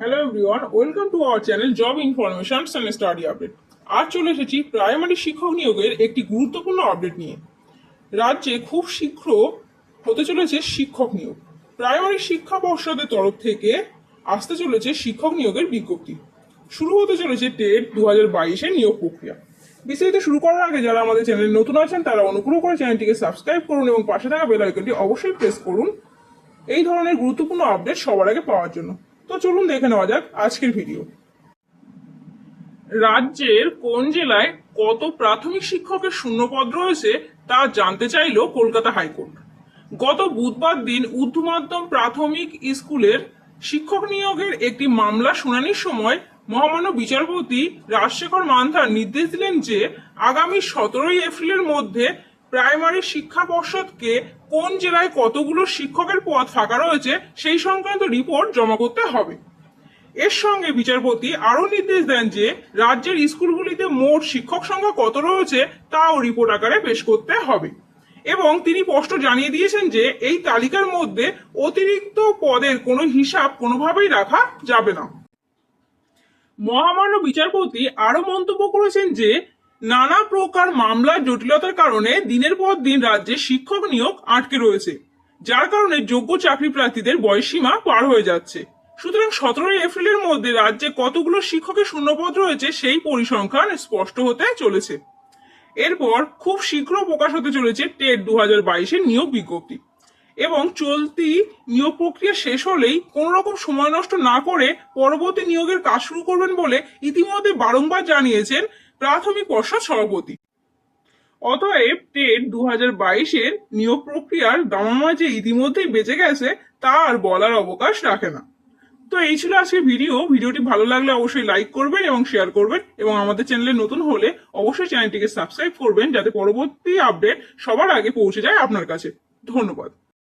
Hello everyone welcome to our channel job information and study update আজ চলে এসেছি primary শিক্ষক নিয়োগের একটি গুরুত্বপূর্ণ আপডেট নিয়ে। রাজ্যে খুব শীঘ্র হতে চলেছে শিক্ষক নিয়োগ। প্রাইমারি শিক্ষা পর্ষদের তরফ থেকে আসতে চলেছে শিক্ষক নিয়োগের বিজ্ঞপ্তি। শুরু হতে চলেছে টেট দু হাজার বাইশের নিয়োগ প্রক্রিয়া। বিস্তারিত শুরু করার আগে যারা আমাদের চ্যানেলে নতুন আছেন, তারা অনুগ্রহ করে চ্যানেলটিকে সাবস্ক্রাইব করুন এবং পাশে থাকা বেল আইকনটি অবশ্যই প্রেস করুন। এই ধরনের গুরুত্বপূর্ণ আপডেট সবার আগে পাওয়ার জন্য। তো চলুন দেখে নেওয়া যাক আজকের ভিডিও রাজ্যের কোন জেলায় কত প্রাথমিক শিক্ষকের শূন্যপদ রয়েছে তা জানতে চাইল কলকাতা হাইকোর্ট। গত বুধবার দিন উচ্চ মাধ্যম প্রাথমিক স্কুলের শিক্ষক নিয়োগের একটি মামলা শুনানির সময় মহামান্য বিচারপতি রাজশেখর মান্ধার নির্দেশ দিলেন যে আগামী সতেরোই এপ্রিলের মধ্যে প্রাইমারি শিক্ষা পর্ষদকে কোন জেলায় কতগুলো শিক্ষকের পদ ফাঁকা রয়েছে সেই সংক্রান্ত রিপোর্ট জমা করতে হবে। এর সঙ্গে বিচারপতি আরও নির্দেশ দেন যে, রাজ্যের স্কুলগুলিতে মোট শিক্ষক সংখ্যা কত রয়েছে তাও রিপোর্ট আকারে পেশ করতে হবে। এবং তিনি স্পষ্ট জানিয়ে দিয়েছেন যে, এই তালিকার মধ্যে অতিরিক্ত পদের কোনো হিসাব কোনোভাবেই রাখা যাবে না। মহামান্য বিচারপতি আরও মন্তব্য করেছেন যে নানা প্রকার মামলার জটিলতার কারণে দিনের পর দিন রাজ্যে শিক্ষক নিয়োগ আটকে রয়েছে, যার কারণে যোগ্য চাকরি প্রার্থীদের বয়সীমা পার হয়ে যাচ্ছে। সুতরাং সতেরোই এপ্রিলের মধ্যে রাজ্যে কতগুলো শিক্ষকের শূন্যপদ রয়েছে সেই পরিসংখ্যান স্পষ্ট হতে চলেছে। এরপর খুব শীঘ্র প্রকাশ হতে চলেছে টেট দু হাজার বাইশের নিয়োগ বিজ্ঞপ্তি এবং চলতি নিয়োগ প্রক্রিয়া শেষ হলেই কোনো রকম সময় নষ্ট না করে পরবর্তী নিয়োগের কাজ শুরু করবেন বলে ইতিমধ্যে বারংবার জানিয়েছেন প্রাথমিক পর্ষদ সভাপতি। অতএব টেট দু হাজার বাইশের নিয়োগ প্রক্রিয়ার দামামা যে ইতিমধ্যেই বেঁচে গেছে, তা আর বলার অবকাশ রাখে না। তো এই ছিল আজকের ভিডিও। ভিডিওটি ভালো লাগলে অবশ্যই লাইক করবেন এবং শেয়ার করবেন এবং আমাদের চ্যানেলে নতুন হলে অবশ্যই চ্যানেলটিকে সাবস্ক্রাইব করবেন যাতে পরবর্তী আপডেট সবার আগে পৌঁছে যায় আপনার কাছে। ধন্যবাদ।